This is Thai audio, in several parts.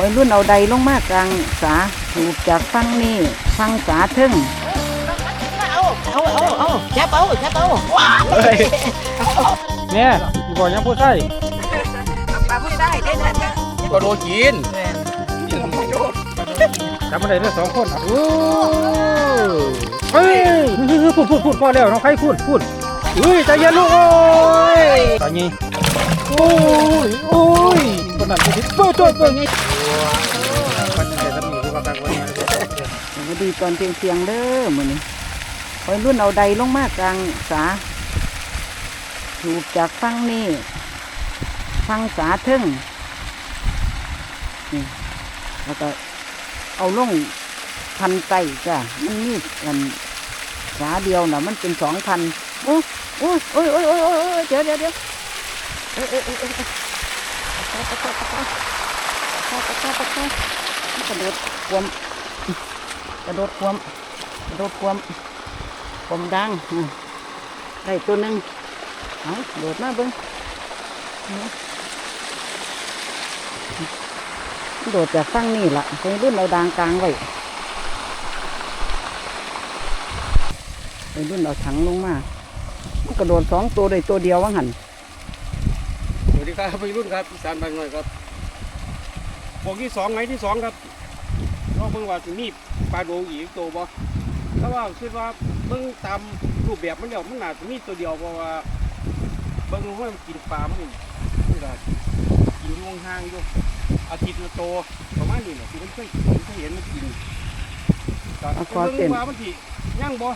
คอยรุ่นเอาใดลงมากลางสาถูกจากฟังนี่ฟังสาเทึ่งเอาเอาเอาเอาจับเอาจับเอาว้าแม่ที่บอกยังพูดใช่ปลาไม่ได้ได้นะก็โดนกินจำอะไรได้สองคนโอ้เฮ้ยพูดพูดพูดพอแล้วน้องใครพูดพูดเฮ้ยใจเย็นลูกโอ้ยตายงี้โอ้ยโอ้ยคนนั้นคนนี้เปิดตัวเปิดไง มันจะทำอยู่ที่ว่าการวันนี้สวัสดีตอนเที่ยงเที่ยงเด้อมือนี้คอยรุ่นเอาใดลงมากลางสาถูกจากฟังนี่ฟังสาทึ่งนี่แล้วก็เอาลงพันไตจ้ะมันมีกันสาเดียวน่ะมันเป็นสองพันโอ้โอ้ยโอ้ยโอ้ยโอ้ยเดี๋ยวเดี๋ยวเดี๋ยวเอ้ยเอ้ยเอ้ยเออ ก้าปะก้าปกระโดดควมกระโดดควมกระโดดควมควมดังได้ตัวหนึ่งเอาโดดมาเบิ้งโดดจากฟั่งนี่ละเป็นรุ่นเอาดางกลางไว้เป็นรุ่นเอาถังลงมามักระโดดสองตัวได้ตัวเดียวว่างหันสวัสดีครับเป็นรุ่นครับสารบางหน่อยครับ บอกที่สองไงที่สองครับเราเพิ่งว่าจะมีปลาโดงอีกตัวบ่แต่ว่าคิดว่าเบิ่งตามรูปแบบมันเดียวมันน่าจะมีตัวเดียวเพราะว่าเบิ่งว่ามันกินปลามันนี่ล่ะกินอยู่ห่างๆอยู่อาทิตย์ละโตวประมาณนี้แหละที่มันเคยผมเคยเห็นมันกินก็เบิ่งว่ามันสิย่างบ่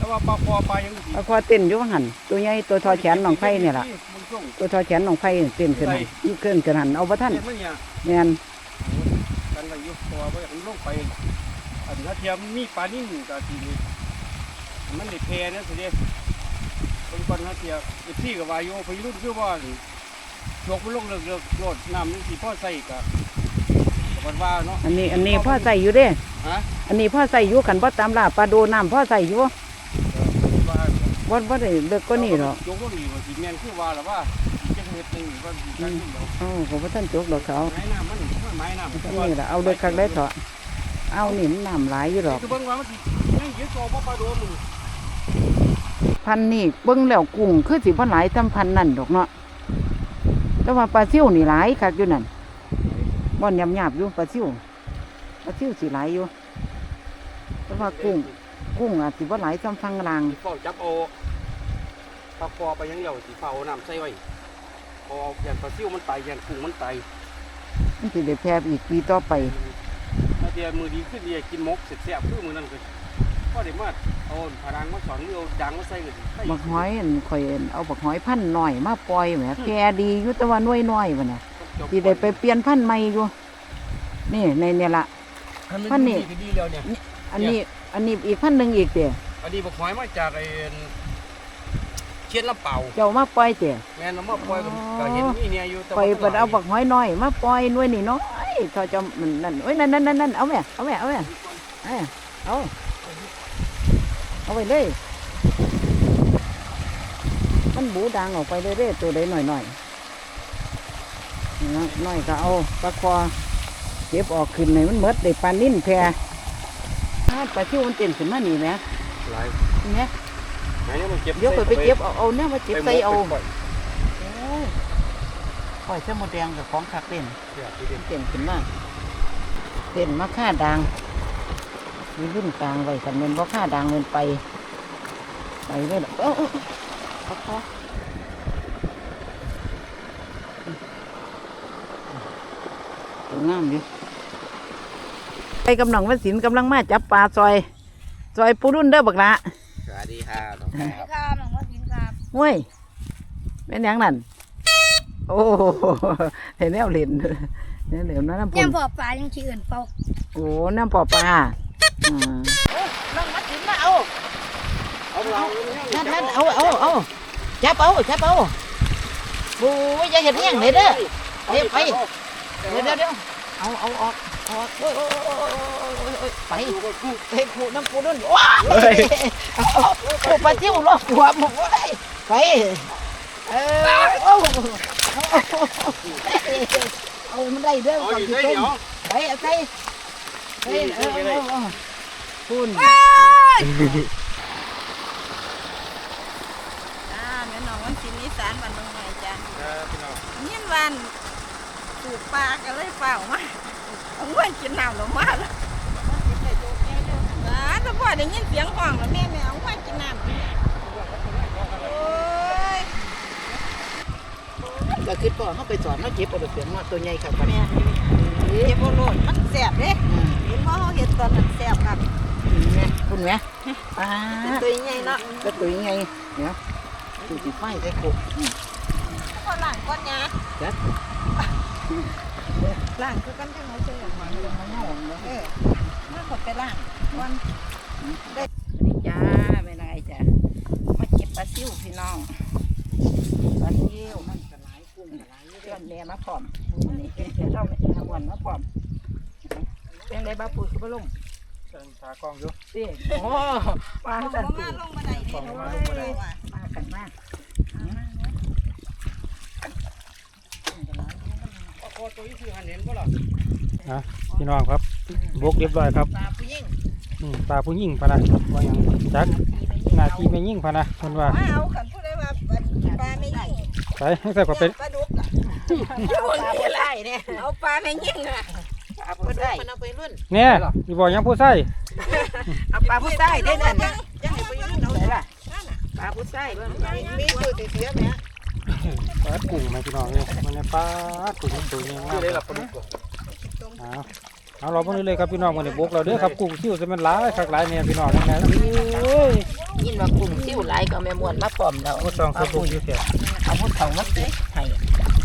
แต่ว่าปลาคอปลายังสิเอาคอเต้นอยู่ว่าหันตัวใหญ่ตัวทอแขนหนองไผ่เนี่ยล่ะมันส่งตัวทอแขนหนองไผ่เต้นขึ้นหันยิ่งขึ้นขึ้นหันเอาพระท่านเห็นมันเนี่ยแมนกันไปอยู่ตัวไปมันลงไปอันถ้าเทียมมีปลานิ่มกับทีนี้มันได้แพนะสิเด้เป็นคนถ้าเทียมไอ้พี่กับวายุพรุ่นคือว่าโยกมันลงเลิกเลิกโลดน้ำนี่สิพ่อใส่กับกับว่าเนาะอันนี้อันนี้พ่อใส่อยู่เด้ฮะอันนี้พ่อใส่อยู่ขันพ่อตามล่าปลาโดน้ำพ่อใส่อยู่ ว่าวัดวัดได้เลิกก็นี่หรอกโยกลงนี่ว่าสิแม่นคือว่าแล้วว่าจะเฮ็ดนึงว่าสิกันนี่เนาะเอ้าผมพระท่านจกดอกเขาไม้น้ำมันมันไม้น้ำนี่แหละเอาเลิกคักได้เถอะเอานี่มันน้ำหลายอยู่หรอกคือเบิ่งว่ามันสิยังยืดคอบ่ปลาโดนมึงพันนี่เบิ้งแล้วกุ้งคือสิบ่หลายทำพันนั่นดอกเนาะแต่ว่าปลาซิ่วนี่หลายคักอยู่นั่นบ่อนยำหยาบๆอยู่ปลาซิ่วปลาซิ่วสิหลายอยู่แต่ว่ากุ้ง กุ้งอาจสิบ่หลายทำฟังลางเฝ้าจับเอาปลาคอไปยังเดียวสิเฝ้าน้ำใส่ไว้พอเอาอย่างปลาซิ่วมันตายอย่างกุ้งมันตายมันสิได้แพร่อีกปีต่อไปถ้าเดียวมือดีขึ้นเดีกินมกเสร็จแซ่บคือมือนั่นก็ก็ได้มาเอาผารางมาสอนเอาดังมาใส่กันบักหอยอันข่อยเอาบักหอยพันธุ์หน่อยมาปล่อยแหมแพร่ดียู่แต่ว่าหน่วยน้อยบ่น่ะสิได้ไปเปลี่ยนพันธุ์ใหม่อยู่นี่ในเนี่ยละพันนี่ดีแล้วเนี่อันนี้ อันนี้อีกพันธุ์หนึงอีกเด้อันนี้บักหอยมาจากไอ้เชียนลำเปาเจ้ามาปล่อยเด้แม่นเอามาปล่อยก็ก็เห็นมีเนี่ยอยู่แต่ข่อยเปิดเอาบักหอยน้อยมาปล่อยหน่วยนี่น้อยเท่าเจ้ามันนั่นโอ้ยนั่นนั่นนั่นนั่นเอาแม่เอาแม่เอาแม่เอาเอาเอาไปเลยมันบูดังออกไปเรื่อยๆตัวใดหน่อยหน่อยๆน้อยก็เอาปลาคอเก็บออกขึ้นในมันเมดได้ปลานิ่นแพรอ้าว ปลาชิวมันเต้นขึ้นมานี่ไหมหลายนี่ไหมไหนเนี่ยมันเก็บเดี๋ยวข่อยไปเก็บเอาเอาเนี่ยมาเก็บใส่เอาไปหมกโอ้ยปล่อยเส้นมดแดงกับของขักเต้นไปปล่อยเดี๋ยวเต้นขึ้นมาเต้นมาค่าดังมีรุ่นกลางไว้กันเงินบ่ค่าดังเงินไป ไปเลยล่ะเอ้าเอ้าเอ้าพอสวยงามอยู่ ไปกำลังวันศิลป์กำลังมาจับปลาซอย ซอยปูรุ่นเด้อบักละสวัสดีครับน้องครับครับหลวงพ่อสินครับเว้ยเป็นหยังนั่น โอ้โหเห็นแนวเล่นเนี่ยเหลวน้ำยัพุ่งนพอปลายังชื่ออื่นเปล่าโอ้น้ำปอปลาอ่าหลวงพ่อสินมาเอาเอาเราท่านท่านเอาเอาเอาจับเอาจับเอาโอ้ยอย่าเห็นยังเลยเด้อไปไป เดี๋ยวเดี๋ยวเดี๋ยวเอาเอาออก ออกโอ้ยโอ้ยโอ้ยโอ้ยโอ้ยไปไปขู่น้ำปูนุ่นว้าขู่ปลาจิ้วรอบหัวมึงไว้ไปเออโอ้เอามันได้เด้อเอาก่อนอยู่สิได้ต้เดี๋ยวมไปเอาไปเออคุณอ่าแม่น้องวันศิลป์อีสานบ้านดงใหญ่จ้าครับพี่น้องยินวันปลูกปลาก็เลยเฝ้ามาไว้ กินน้ำหรือมาล้วอ่าแต่พ่อได้ยินเสียงห้องแล้วแม่แม่เอาไว้กินน้ำโอ้ยก็คือพ่อเขาไปสอนเขาเก็บเอาไปเสียงมาตัวใหญ่ครับแม่เจ็บโอโลดมันแสบเด้เห็นพ่อเขาเห็นตอนนั้นแสบครับคุณแม่ป้าตัวใหญ่เนาะก็ตัวยังไงเนี่ยดูสิไฟใส่กุพ่อล้างก้อนยาจัด ล้างคือกันจังไงเจ้อย่างมันเลยมางเนาะเออมาขดไปล้างก่อนได้จ้าไม่ไรจ้ามาเก็บปลาซิวพี่น้องปลาเที่ยวมันกระไรกุ้งกระไรเพื่อนแม่มาพร้อมนี่เป็นเสือเท่าไม่ทำวันมาพร้อมเป็นไรบ้าปุ๋ยคือบ้าลงเชิญขากล้องอยู่โอ้มาสันติลงมาได้มากันมาก ปลาค อตัวนี้คือหันเห็นบ่ล่ะนะพี่น้องครับบกเรียบร้อยครับ ตาผู้หญิงอืมตาผู้หญิงพะนะว่าหยังจักหน้าที่ไม่ยิ่งพะนะเพิ่นว่ามาเอาขันผู้ใดว่าปลาไม่ยิ่งไปให้ใส่ก็เป็นปลาดุกอะปลาผู้ไล่เนี่ยเอาปลาไม่ยิ่งอะปลาผู้ไล่มันเอาไปรุ่นเนี่ยอีบอกยังผู้ใส่เอาปลาผู้ไล่ได้นั่นยังยังไปยื่นเอาไหนล่ะปลาผู้ไล่เบิ่งมีตัวสีเสียแม่ ปลากุ้งไหมพี่น้องเนี่ยมันเนี่ยปลากุ้งตัวนี้คือมากได้ล่ะปลาดุกเอาเอาเราเพิ่งเลยครับพี่น้องมันเนี่ยบกเราเด้อครับกุ้งซิ่วจะมันหลายคักหลายเนี่ยพี่น้องมันนะโอ้ยยินว่ากุ้งซิ่วหลายก็แม่มวนมาพร้อมแล้วบ่ต้องครับกุ้งอยู่แค่เอาพุทธเขามาติให้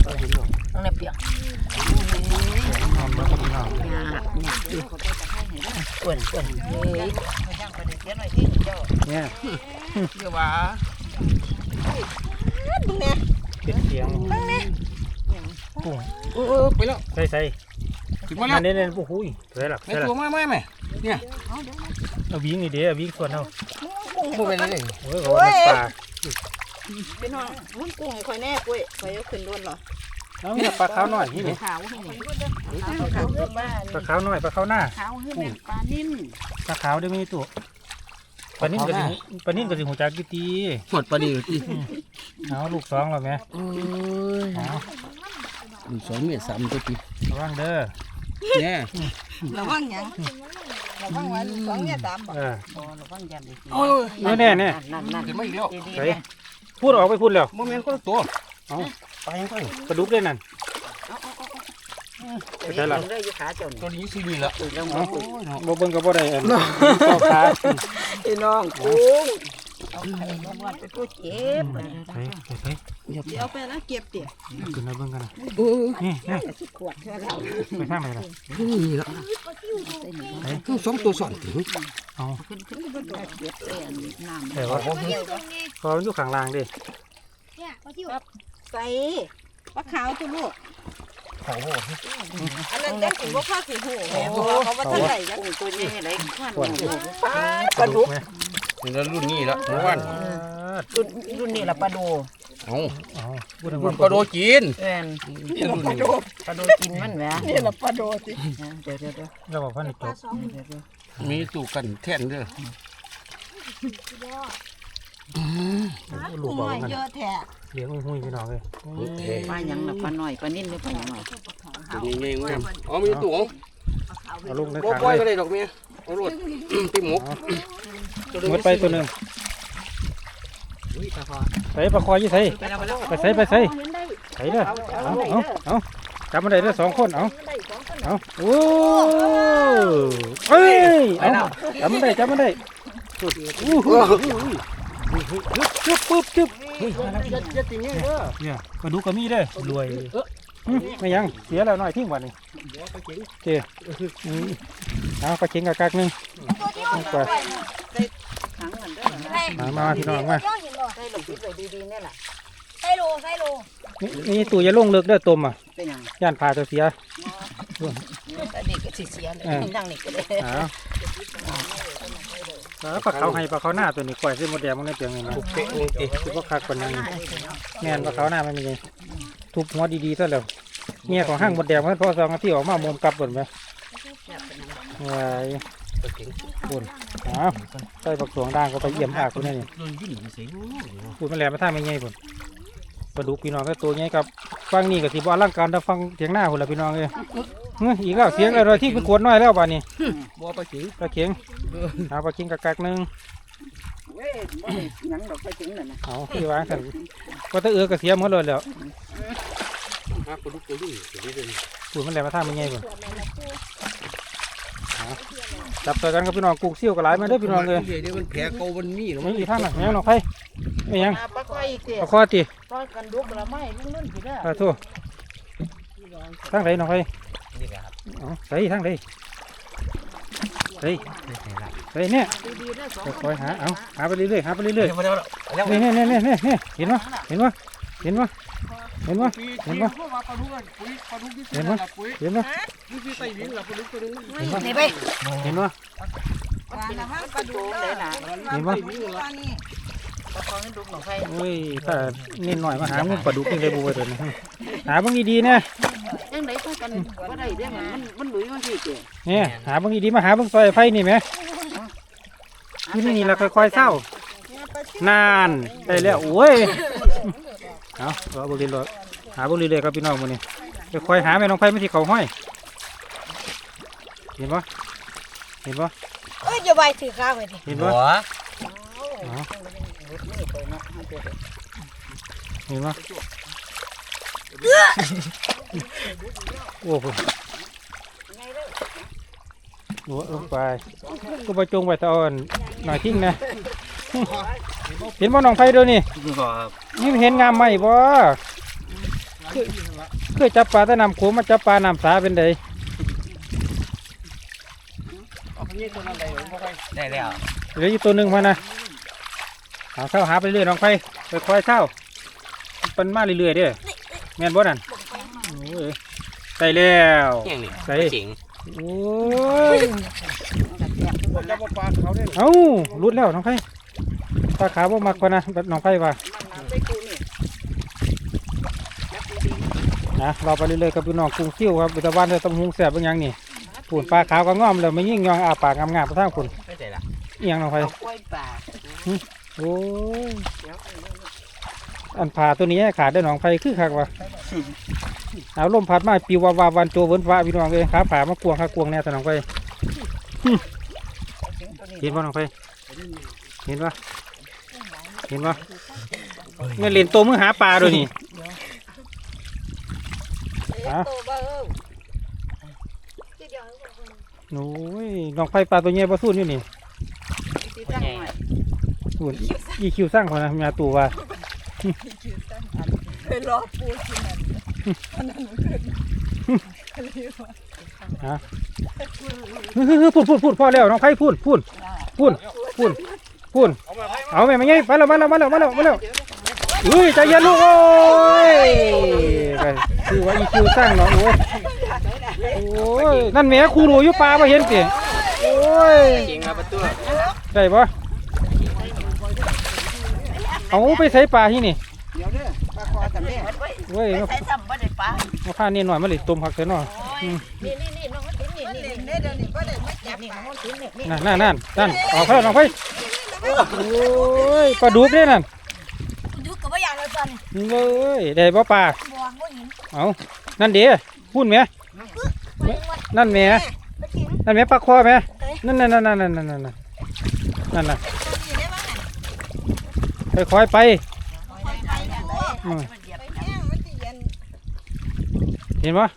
ต้องในเปียกน้องมันก็พี่น้องเนี่ยเนี่ยอ้วนอ้วนเฮ้ยยังไปเสียหน่อยที่ เจ้าเนี่ยเดี๋ยวว่าบึงนี่ป็นเสียงกุ้งเออไปแล้วใส่ใส่ถึงมามาแล้วเน้นๆโอ้โหใส่ละแม่ใส่ละตัวมาไหมแม่เนี่ยเอาวิ่งนี่เด้อวิ่งส่วนเฮาบ่เป็นอะไรโอ้ยเขาว่าเป็นปลาพี่น้องมันกุ้งคอยแน่กุ้ยคอยขึ้นล้วนเหรอเอาเนี่ยปลาขาวหน้อยนี่นี่ขาวให้นี่ขาขาวขึ้นบ้านปลาขาวหน้อยปลาขาวหน้าขาวขึ้นเป็นปลานิ่มปลาขาวได้มีตัวปลานิ่มก็สิปลานิ่มก็สิหูจักอยู่ตีหมดปลาดีที เอาลูกสองแล้วแม่โอ้ยเอาสองเมตรสามตัวทีระวังเด้อเนี่ยระวังหยังระวังไว้สองเนี่ยสามบ่เออพอระวังยันเลยโอ้ยเออแน่แน่นั่นนั่นเดี๋ยวมาอีกแล้วดีใส่ๆเนี่ยพูดออกไปพูดแล้วโมเมนต์คนละตัวเอาไปยังไปปลาดุกได้นั่นเดี๋ยวนี้ผมได้อยู่ขาจนตัวนี้ซีรีส์ละตื่นแล้วเอาตื่นบ่เบิ่งก็บ่ได้อันต่อขาพี่น้องกุ้งเอาไข่มา วัดไปพูดเจ็บใส่ใส่เดี๋ยวไปแล้วเก็บเดี๋ยวขึ้นมาเบิ่งกันนะโอ้ยนี่นี่ไปทางไหนล่ะนี่ละคือสองตัวสองถึงเอาขึ้นขึ้นขึ้นเจ็บเอ็นน้ำแต่ว่าพอมันอยู่ข้างล่างดิใส่ปลาขาวตัวลูกขาวโหอันนั้นจังสิบ่พอสิหูแม่บ่เขาว่าเท่าไหร่จังตัวนี้ไหนขวัญส่วนปลาดุก นี่แล้วรุ่นนี้ละเมื่อวานรุ่นรุ่นนี้ละปลาโดเอาเอาพูดถึงรุ่ว่านปลาโดจีนเอ็นนี่รุ่นนี้ปลาโดกินมันแหมนี่ละปลาโดสิเดี๋ยวเดี๋ยวเดี๋ยวเราบอกว่านี่จบเดี๋ยวเดี๋ยวมีตู้กันแท่นเด้อลูกบอกว่าเยอะแท้เลี้ยงหุ้ยพี่น้องเลยปลาหยังละปลาหน่อยปลานิ่มหรือปลาหยังหน่อยตัวนี้ใหญ่งามอ๋อมีตู้เอาเอาลูกในบ่ถังปล่อยเลก็ยได้ดอกเมียเอารถติหมก หมดไปตัวหนึ่งใส่ปลาคอยยี่ใส่ไปแล้วไปแล้วไปใส่ไปใส่ใส่เด้อเอาเอาเอาจับมันได้เด้อสองคนเอาเอาโอ้เอ้ยเอาจับมันได้จับมันได้อู้หูจึ๊บปุ๊บจึ๊บจะจะติงเงี้ยเด้อเนี่ยกระดูกกระมีเด้อรวยหึไม่ยังเสียแล้วหน่อยทิ้งวันนี้เจ้อืมเอาปลาเข็งกะกักหนึงเอาไป ถังมันเด้อ มามาพี่น้องมาใส่ลงปิดไว้ดีๆนี่แหละนี่นี่ตู้อยาลงเลิกเด้อต้มอะเป็นหยังย่านพาจะเสียแต่เด็กก็สิเสียเลยนั่งนี่ก็ได้อ้าวแล้วปลาเขาให้ปลาเขาหน้าตัวนี้ก่อยซื้อหมดแดงมันได้เปลียงเงินนะเป๊ะนี่ติคือว่าคักกว่านั้นแม่นปลาเขาหน้าไม่มีไงทุบหัวดีๆซะแล้วเมียของห้างบดแดงมันพอสองนาทีออกมามุมกลับเบิ่นไหม วายบุญอ้าวใส่ปักสวงด่างก็ไปเยี่ยมอากคนนี้นี่โดนยิ่งเสียงพูดมันแหลมมาท่าไม่ไงบุญปลาดุกพี่น้องก็ตัวใหญ่กับฟังนี่ก็สิบ่อลังการถ้าฟังเสียงหน้าคนละพี่น้องเอ้ยเฮ้ยอีกแล้วเสียงอะไรที่เป็นขวดน้อยแล้วบ้านนี้บ่ไปถึงปลาเข็งเอาปลาเข็งกักๆหนึงเว้ยบ่ได้หยังดอกไปถึงนั่นน่ะเอาที่วางกันก็ตะเอือก็เสียหมดเลยแล้วฮะปลาดุกตัวยิ่งตัวนี้เป็นพูดมันแหลมมาท่าไม่ไงบุญเอา จับตัวกันกับพี่น้องกุ้งเซี่ยวก็หลายมาเด้อพี่น้องเลยเดี๋ยวมันแผลเก่ามันมีเนาะไม่อีกท่านน่ะแม่งน้องไผไม่ยังปลาก้อยอีกเตะเอาคอติปลากันดุกละไม่มึงนุ่นสิเด้อปลาทูทางไหนน้องไผเอาใส่ทางไหนใส่ใส่เนี่ยดีๆนะสองคอยๆหาเอาหาไปเรื่อยๆหาไปเรื่อยเดี๋ยวมาแล้วแล้วๆนี่นี่นี่นี่นี่เห็นปะเห็นปะเห็นปะ เห็นปะปีเห็ปีนปะพวกว่าปลาดุกอะปุ๋ยปลาดุกที่เห็ซื้อนปะละปุ๋ยเห็นปะนี่คือไต้หวินละปลาดุกตัวนึงเห็นปะนี่ไปเห็นปะวานละห้างปลาดุกเลยน่ะเห็นปะว่านี่ปลาคองดุกหนองไฟโอ้ยถ้าเน้นหน่อยมาหางูปลาดุกยังได้บุ้ยตัวนี้หาเบางดีๆเนี่ยยังไงต้องกันบ่ได้เด้อมันมันหลุยมาสิเตะเนี่ยหาเบางดีๆมาหาเบางซอยไฟนี่ไหมที่นี่เราค่อยๆเศร้านานได้แล้วโอ้ย เอารอบุรีรถหาบุรีเลยครับพี่น้องมื้อนี้จะคอยหาแม่น้องไผ่ไม่ที่เขาห้อย เห็นปะเห็นปะเอ้ยอย่าใบถือข้าวไปดิเห็นปะเอาเห็นปะโอ้โหโอ้ลงไปก็ไปจงไปตะออนหน่อยทิ้งนะ เห็นบ่น้องไผ่เด้วยวนี่ครับ นี่เห็นงามไหมบ่เคยเคยจับปลาแต่น้ำโขงมาจับปลาน้ำสาเป็นไดเอาไปยี่ตัวนั้นได้บ่ไปได้แล้วเหลืออยู่ตัวหนึ่งพอนะเอาเข้าหาไปเรื่อยน้องไฟไปคอยเข้าเป็นมาเรื่อยๆเด้อแม่นบ่นั่นโอ้ยได้แล้วอย่างนี้ใส่เจ๋งโอ้ยผมจะบ่ปลาเขาได้เอ้ารุดแล้วน้องไฟปลาขาวบ่มักพอนะแบบน้องไฟว่า นะเราไปเรื่อยๆกับพี่น้องกรุงซิ่วครับบุตรบ้านได้ตำหุงแสบบางอย่างนี่ปูนปลาขาวก็ง่อมแล้วไม่ยิ่งยองอาปากงามๆไปทางคุณไม่ได้ละเอียงน้องไฟเอาก้อยป่าโอ้ยอันผ่าตัวนี้ขาดได้หนองไฟคือคักวะเอาลมพัดมาปิววาวาวันโจเวินฟ้าพี่น้องเลยขาผ่ามากวงขากวงแน่แต่หนองไฟหึเห็นป่ะน้องไฟเห็นป่ะเห็นป่ะเงินเหรียญโตมือหาปลาด้วยนี่ โตบ่เอ้ยโอ้ยน้องไฟปลาตัวใหญ่ปลาสู้อยู่นี่สิตั้งหน่อยสูนอีคิวสร้างเขานะมีอาตูว่าไปรอปูกินนั่นอันนั้นมันขึ้นฮะพูดพูดพูดพ่อแล้วน้องไฟพูดพูดพูดพูดพูดเอาแม่มาไงมาแล้วมาแล้วมาแล้วมาแล้วมาแล้วอุ้ยใจเย็นลูกโอ้ย คือว่าอีคิวสร้างเนาะโอ้ยโอ้ยนั่นแม่ครูหนูอยู่ป่ามาเห็นสิโอ้ยเจ๋งครับประตูได้ปะเอาไปใส่ปลาที่นี่เดี๋ยวเด้อปลาคอกันเด้อเว้ยใส่ซ้ำบ่ได้ปลามาข้านี่หน่อยมาเลยต้มผักเสียหน่อยอืมนี่นี่นี่น้องมันถึงนี่มันนี่เล่นนี่ได้เดี๋ยวนี้บ่ได้มาจับนี่ปลาน้องมันถึงนี่นี่นั่นนั่นนั่นนั่นออกไปแล้วน้องไปโอ้ยปลาดุกเนี่ยนั่นดูกับว่าอย่างละจันเว้ยได้บ่ปลาบ่บ่เห็น เอานั่นเด้พูดไหมนั่นแม่นั่นแม่ปลกคอไหมนั่นนั่นนั่นนั่นนั่นนั่นนั่นนั่ะไปค่อยไปเห็นปะ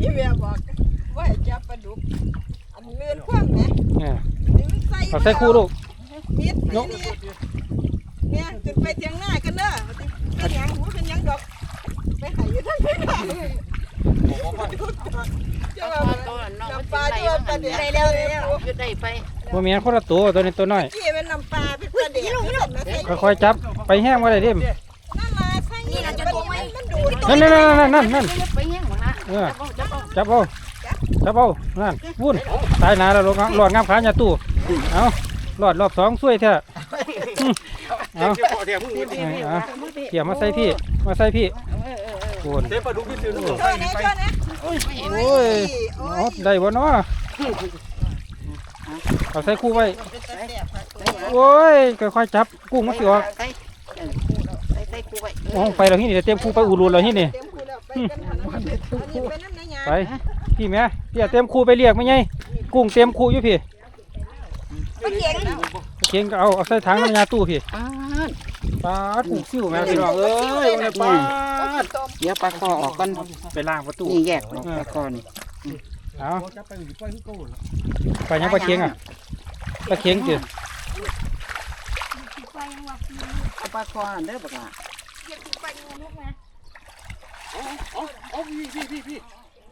นี่แม่บอกว่าจะปลาดุกอันเลื่อนคว่ำนะเอาใส่คู่ลูกนินิด เนี่ยขึ้นไปเทียงหน้ากันเด้อเป็นหยังหูเป็นหยังดอกไปหายอยู่ทางไหนจะว่าตัวน้องมันน้ำสิปลาไหลจะว่าปลาเดี๋ยวเร็วเร็วอยู่ได้ไปว่ามีคนละตัวตัวนี้ตัวน้อยที่เป็นน้ำปลาเป็นปลาเดี๋ยวนะใส่ค่อยๆจับไปแห้งมาได้เด้มน้ำมาใส่นี่เราจะบอกมันดูดนั่นนั่นนั่นนั่นนั่นไปแห้งบ่นะเออจับเอาจับเอาจับเอานั่นวุ่นตายหนาแล้วหลอดหลอดงามขาอย่าตู้เอาหลอดรอบสองช่วยเถอะ เอาเจ้าพ่อแท้มึงนี่เอาเขี่ยมาใส่พี่ มาใส่พี่โอนเจ้าปลาดุกที่ซื้อลูกช่วยนะช่วยนะโอ้ยเอาได้บ่เนาะเอาใส่คู่ไว้ โอ้ยค่อยๆจับกุ้งมาสิออกใส่ใส่ใส่กูไว้โอ้ไปแล้วที่นี่เตรียมคู่ไปอูรูแล้วที่นี่ไปกันหันอันนี้ไปน้ำในยพี่แม่พี่เตรียมคู่ไปเรียกไม่ไงกุ้งเตรียมคู่อยู่พี่ เก่งเข่งก็เอาเอาใส่ถังน้ำยาตู้พี่ป้าดปลาถูกซิ่วแม่พี่น้องเอ้ยมันปลาเดี๋ยวปลาคอออกกันไปล้างประตูนี่แยกออกปลาคอนี่เอาจับไปอยู่ปล่อยที่โก้ล่ะไปยังปลาเค็งอะปลาเค็งจิเอาปลาคอนั่นเด้อบักหล่ะเอาเอาเอาพี่พี่พี่พี่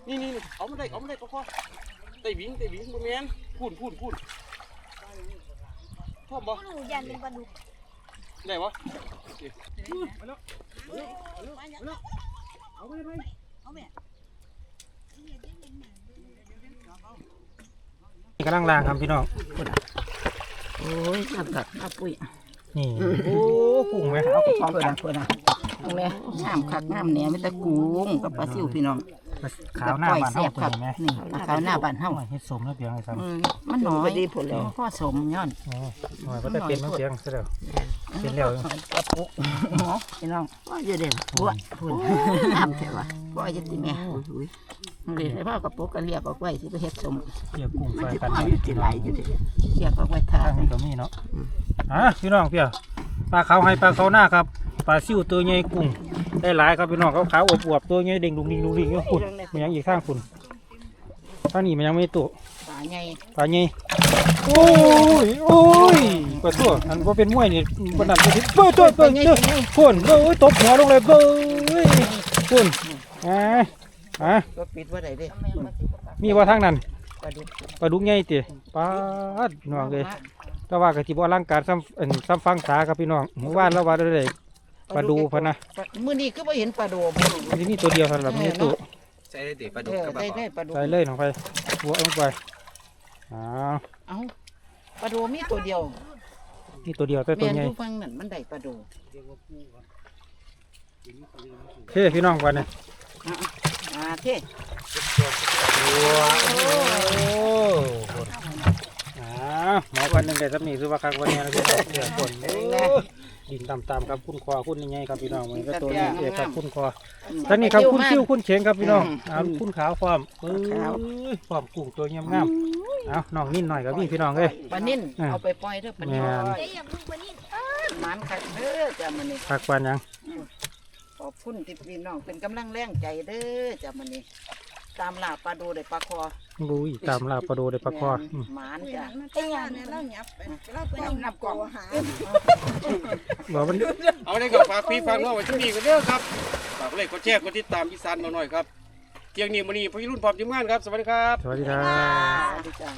นี่นี่เอามาได้เอามาได้ปลาคอไต่บิงไต่บิงบ่แม่นพูดพูดพูด พ่อบ่หนูยันเป็นปลาดุกได้บ่นี่กำลังล้างครับพี่น้องโอ้ยขับขับเอาปุ้ยนี่โอ้กุ้งไหมเอากระเพาะกันเพื่อนนะ ตรงนี้งามคักงามเนี่ยไม่ตะกุ้งกับปลาซิวพี่น้องขาวหน้าบานเสีเฮายบตัวครับนี้ไหมนี่ปลาขาวหน้าบ้านเฮาโอ้ยเฮ็ดสมแล้วเพียงไอ้ซ้อืมมันน้อยดีผลแล้วพ่อสมย้อนำโอ้ยหน่อยก็ได้เป็นมันเพียงซะแล้วเป็นแล้วกระปุกหมอพี่น้องว่าจะเด่นบัวพุ่นน้ำเถอะวะบัวจะติแม่อุ้ยเรียกให้พ่อกระปุกก็เรียกออกไว้ที่ไปเฮ็ดสมเรียกกุ้งมันใส่จะกันไปนี่สิไหลอยู่ดิเรียกออกไว้ทาทางนี้ก็มีเนาะอะพี่น้องเพียปลาขาวให้ปลาขาวหน้าครับ ปลาซิ่วตัวใหญ่กุ้งได้หลายครับพี่น้องขาวขาวๆอวบๆตัวใหญ่เด้งดุงดิงดุงดิงอยู่คุณมันยังอีกข้างคุณท่างนี้มันยังไม่ตัวปลาใหญ่ปลาใหญ่โอ้ยโอ้ยปลาตัวอันว่าเป็นมวยนี่บนนั้นก็สิเบ้อตัวเบ้อเจ้าคุณเบ้อโอ้ยตบหัวลงเลยเบ้อคุณอ่าอ่าก็ปิดไว้ได้เด้มีว่าทางนั้นปลาดุกปลาดุกใหญ่ติปลาดพี่น้องเลยแต่ว่าก็สิบ่อลังการซ้ำอันซ้ำฟังสาครับพี่น้องเมื่อวานเราว่าได้เลย ปลาดูพะนะมื้อนี้ก็บ่เห็นปลาโดบ่นี่มีตัวเดียวสำหรับมีตัวใส่ได้ติปลาเอดุกอกับปลาได้คอได้ปลาโดใส่เลยลงไปบัวลงไปอ้าวเอ้าปลาโดมีตัวเดียวนี่ตัวเดียวแต่ตัวแม่นใหญ่อยู่ฝั่งนั้นมันได้ปลาโดโอเคพี่น้องกันเนี่ยอ่าเท่โอ้อ้า วหมอวันหนึ่งได้สำนีคือว่าครั้งวันนี้นะพี่น้องเดี๋ยวคนโอ้ดินตามๆครับคุณคอคุณยังไงครับพี่น้องมันก็ตัวนี้เอกครับคุณคอท่านนี้ครับคุณคิ้วคุณเฉียงครับพี่น้องอ่าคุณขาวความเอ้ยความกุ้งตัวงามๆเอาน้องนิ่นหน่อยครับพี่พี่น้องเอ้ยปลานิ่นอ่าเอาไปปล่อยเด้อปลานิ่นแม่นหมันคักเด้อจ้ามื้อนี้ผักปานยังขอบคุณที่พี่น้องเป็นกำลังแรงใจเด้อจ้ามื้อนี้ ตามล่าปลาโดได้ปลาคอบุยตามลาปลาโดได้ปลาคออืมหมานจ้ะไอ้ยาเนี่ยเราหยับไปเราไปนับกล่องหาบอกมันเอาได้กับฝากพี่ฝากน้องไว้ที่นี่กันเด้อครับฝากเลยกดแชร์กดติดตามอีสานมาหน่อยครับเที่ยงนี้มื้อนี้พี่รุ่นพร้อมทีมงานครับสวัสดีครับ สวัสดีครับสวัสดีจ้า